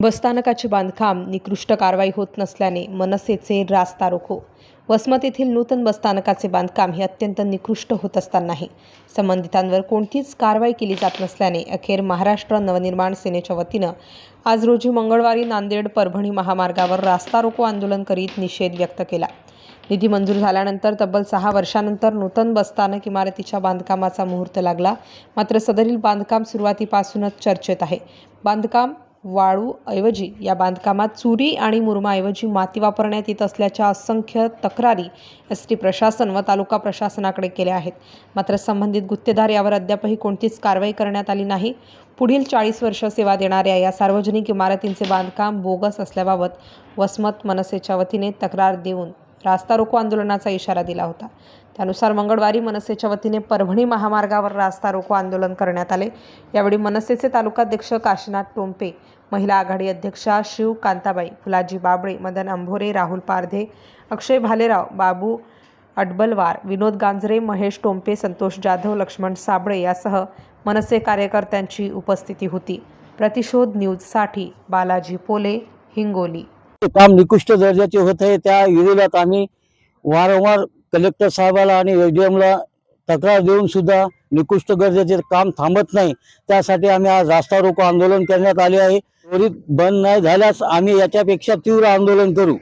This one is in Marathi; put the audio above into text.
बसस्थानकाचे बांधकाम निकृष्ट कारवाई होत नसल्याने मनसेचे रास्ता रोको. वसमत येथील नूतन बसस्थानकाचे बांधकाम हे अत्यंत निकृष्ट होत असतानाही संबंधितांवर कोणतीच कारवाई केली जात नसल्याने अखेर महाराष्ट्र नवनिर्माण सेनेच्या वतीनं आज रोजी मंगळवारी नांदेड परभणी महामार्गावर रास्ता रोको आंदोलन करीत निषेध व्यक्त केला. निधी मंजूर झाल्यानंतर तब्बल सहा वर्षानंतर नूतन बसस्थानक इमारतीच्या बांधकामाचा मुहूर्त लागला. मात्र सदरील बांधकाम सुरुवातीपासूनच चर्चेत आहे. बांधकाम वाळू ऐवजी या बांधकामात चुरी आणि मुरमाऐवजी माती वापरण्यात येत असल्याच्या असंख्य तक्रारी एस टी प्रशासन व तालुका प्रशासनाकडे केल्या आहेत. मात्र संबंधित गुत्तेदार यावर अद्यापही कोणतीच कारवाई करण्यात आली नाही. पुढील चाळीस वर्ष सेवा देणाऱ्या या सार्वजनिक इमारतींचे बांधकाम बोगस असल्याबाबत वसमत मनसेच्या वतीने तक्रार देऊन रास्ता रोको आंदोलनाचा इशारा दिला होता. त्यानुसार मंगळवारी मनसेच्या वतीने परभणी महामार्गावर रास्ता रोको आंदोलन करण्यात आले. यावेळी मनसेचे तालुकाध्यक्ष काशीनाथ टोंपे महिला आघाडी अध्यक्षा शिव कांताबाई फुलाजी बाबळे मदन अंभोरे राहुल पारधे अक्षय भालेराव बाबू अडबलवार विनोद गांजरे महेश टोंपे संतोष जाधव लक्ष्मण साबळे यासह मनसे कार्यकर्त्यांची उपस्थिती होती. प्रतिशोध न्यूजसाठी बालाजी पोले हिंगोली. काम निकृष्ट दर्जाचे होत आहे. त्या विरोधात आम्ही वारंवार कलेक्टर साहेबाला आणि एमला तक्रार देऊन सुद्धा निकृष्ट दर्जाचे काम थांबत नाही. त्यासाठी आम्ही आज रास्ता रोको आंदोलन करण्यात आले आहे. त्वरित बंद नाही झाल्यास आम्ही याच्यापेक्षा तीव्र आंदोलन करू.